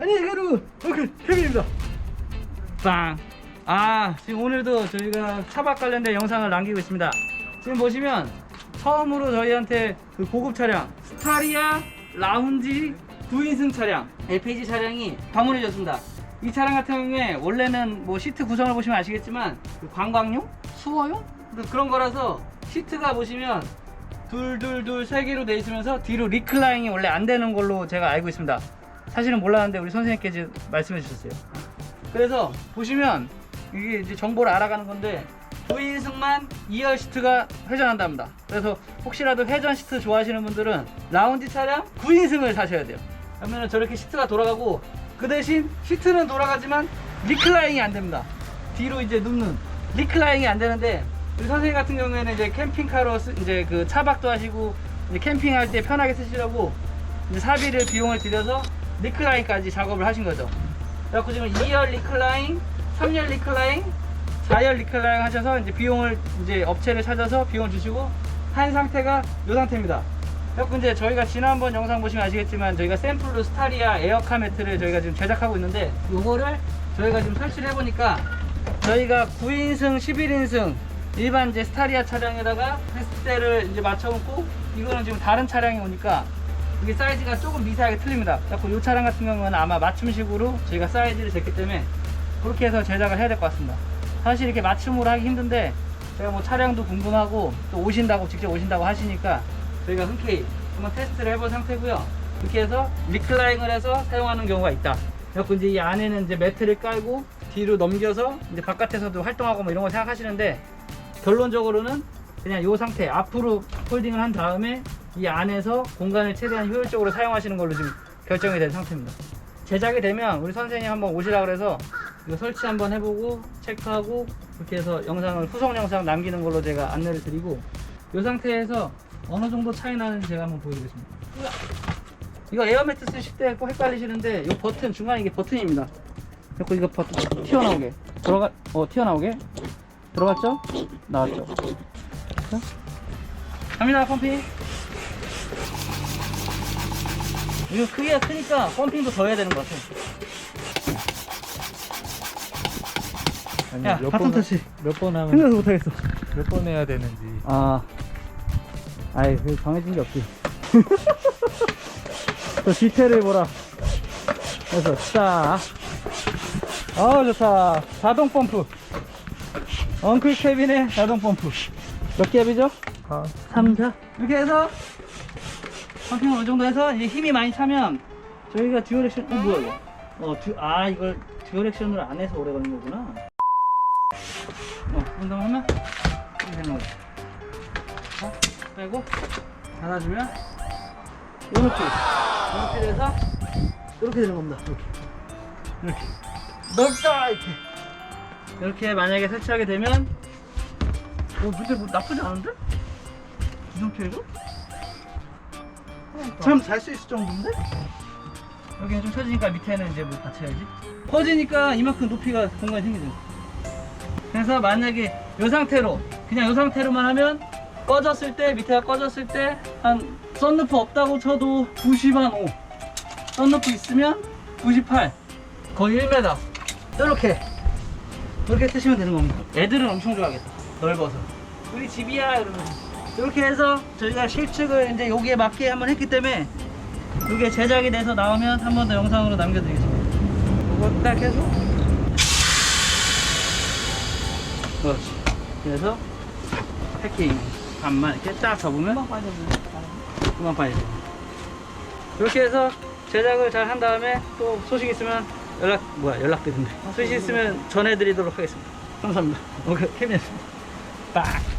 안녕하세요 여러분 오케이 케빈입니다 빵! 아 지금 오늘도 저희가 차박 관련된 영상을 남기고 있습니다 지금 보시면 처음으로 저희한테 그 고급 차량 스타리아 라운지 9인승 차량 LPG 차량이 방문해 줬습니다 이 차량 같은 경우에 원래는 뭐 시트 구성을 보시면 아시겠지만 그 관광용? 수어용? 그- 그런 거라서 시트가 보시면 둘둘둘 세 개로 돼 있으면서 뒤로 리클라인이 원래 안 되는 걸로 제가 알고 있습니다. 사실은 몰랐는데 우리 선생님께서 말씀해 주셨어요. 그래서 보시면 이게 이제 정보를 알아가는 건데 9인승만 2열 시트가 회전한답니다. 그래서 혹시라도 회전 시트 좋아하시는 분들은 라운지 차량 9인승을 사셔야 돼요. 그러면 저렇게 시트가 돌아가고 그 대신 시트는 돌아가지만 리클라인이 안 됩니다. 뒤로 이제 눕는 리클라인이 안 되는데 우리 선생님 같은 경우에는 이제 캠핑카로 쓰- 이제 그 차박도 하시고 이제 캠핑할 때 편하게 쓰시려고 이제 사비를 비용을 들여서 리클라인까지 작업을 하신 거죠. 그래갖고 지금 2열 리클라인, 3열 리클라인, 4열 리클라인 하셔서 이제 비용을 이제 업체를 찾아서 비용을 주시고 한 상태가 이 상태입니다. 그래갖고 이제 저희가 지난번 영상 보시면 아시겠지만 저희가 샘플로 스타리아 에어카 매트를 저희가 지금 제작하고 있는데 요거를 저희가 지금 설치를 해보니까 저희가 9인승, 11인승 일반 이제 스타리아 차량에다가 테스트대를 이제 맞춰놓고 이거는 지금 다른 차량이 오니까 이게 사이즈가 조금 미세하게 틀립니다. 그래서 이 차량 같은 경우는 아마 맞춤식으로 저희가 사이즈를 쟀기 때문에 그렇게 해서 제작을 해야 될 것 같습니다. 사실 이렇게 맞춤으로 하기 힘든데 제가 뭐 차량도 궁금하고 또 오신다고 직접 오신다고 하시니까 저희가 흔쾌히 한번 테스트를 해본 상태고요. 이렇게 해서 리클라잉을 해서 사용하는 경우가 있다. 그래서 이제 이 안에는 이제 매트를 깔고 뒤로 넘겨서 이제 바깥에서도 활동하고 뭐 이런 거 생각하시는데 결론적으로는 그냥 이 상태 앞으로 폴딩을 한 다음에 이 안에서 공간을 최대한 효율적으로 사용하시는 걸로 지금 결정이 된 상태입니다. 제작이 되면 우리 선생님 한번 오시라 그래서 이거 설치 한번 해보고 체크하고 그렇게 해서 영상을 후속 영상 남기는 걸로 제가 안내를 드리고 이 상태에서 어느 정도 차이 나는지 제가 한번 보여드리겠습니다. 이거 에어매트 쓰실 때 꼭 헷갈리시는데 이 버튼 중간에 이게 버튼입니다. 그리고 이거 버튼 튀어나오게 들어가 어 튀어나오게 들어갔죠? 나왔죠? 자, 갑니다 펌핑. 이거 크기가 크니까 펌핑도 더 해야 되는 것 같아. 아니 야, 몇 바톤 번, 터치. 몇번 하면 생각도 못하겠어. 몇 번 해야 되는지 아, 아이, 그 정해진 게 없지. 저 디테일을 보라. 그래서, 자. 아 좋다. 자동 펌프. 엉클 케빈의 자동 펌프. 몇 겹이죠? 아, 3, 4. 이렇게 해서, 펌핑을 어느 정도 해서, 이제 힘이 많이 차면, 저희가 듀얼 액션, 어, 뭐야, 이거? 어, 듀, 아, 이걸 듀얼 액션으로 안 해서 오래 걸린 거구나. 어, 운동하면, 이렇게 되는 거지. 어, 빼고 닫아주면 이렇게 이렇게 돼서 이렇게 되는 겁니다. 이렇게 이렇게 넓다 이렇게 이렇게 만약에 설치하게 되면 어 근데 뭐 나쁘지 않은데? 이 상태에도? 참 잘 수 있을 정도인데? 여기는 좀 처지니까 밑에는 이제 뭐 받쳐야지. 퍼지니까 이만큼 높이가 공간이 생기죠. 그래서 만약에 이 상태로 그냥 이 상태로만 하면 꺼졌을 때 밑에가 꺼졌을 때 한 썬루프 없다고 쳐도 90한 5 썬루프 있으면 98 거의 1m 이렇게. 이렇게 쓰시면 되는 겁니다. 애들은 엄청 좋아하겠다. 넓어서. 우리 집이야 이러면 이렇게 해서 저희가 실측을 이제 여기에 맞게 한번 했기 때문에 이게 제작이 돼서 나오면 한 번 더 영상으로 남겨드리겠습니다 이거 딱 해서 그렇지. 그래서 패킹 반만 이렇게 딱 접으면 금방 빠져요. 금방 빠져. 이렇게 해서 제작을 잘 한 다음에 또 소식 있으면 연락 뭐야 연락드린대. 소식 있으면 전해드리도록 하겠습니다. 감사합니다. 오케이 케빈이었습니다. 빡.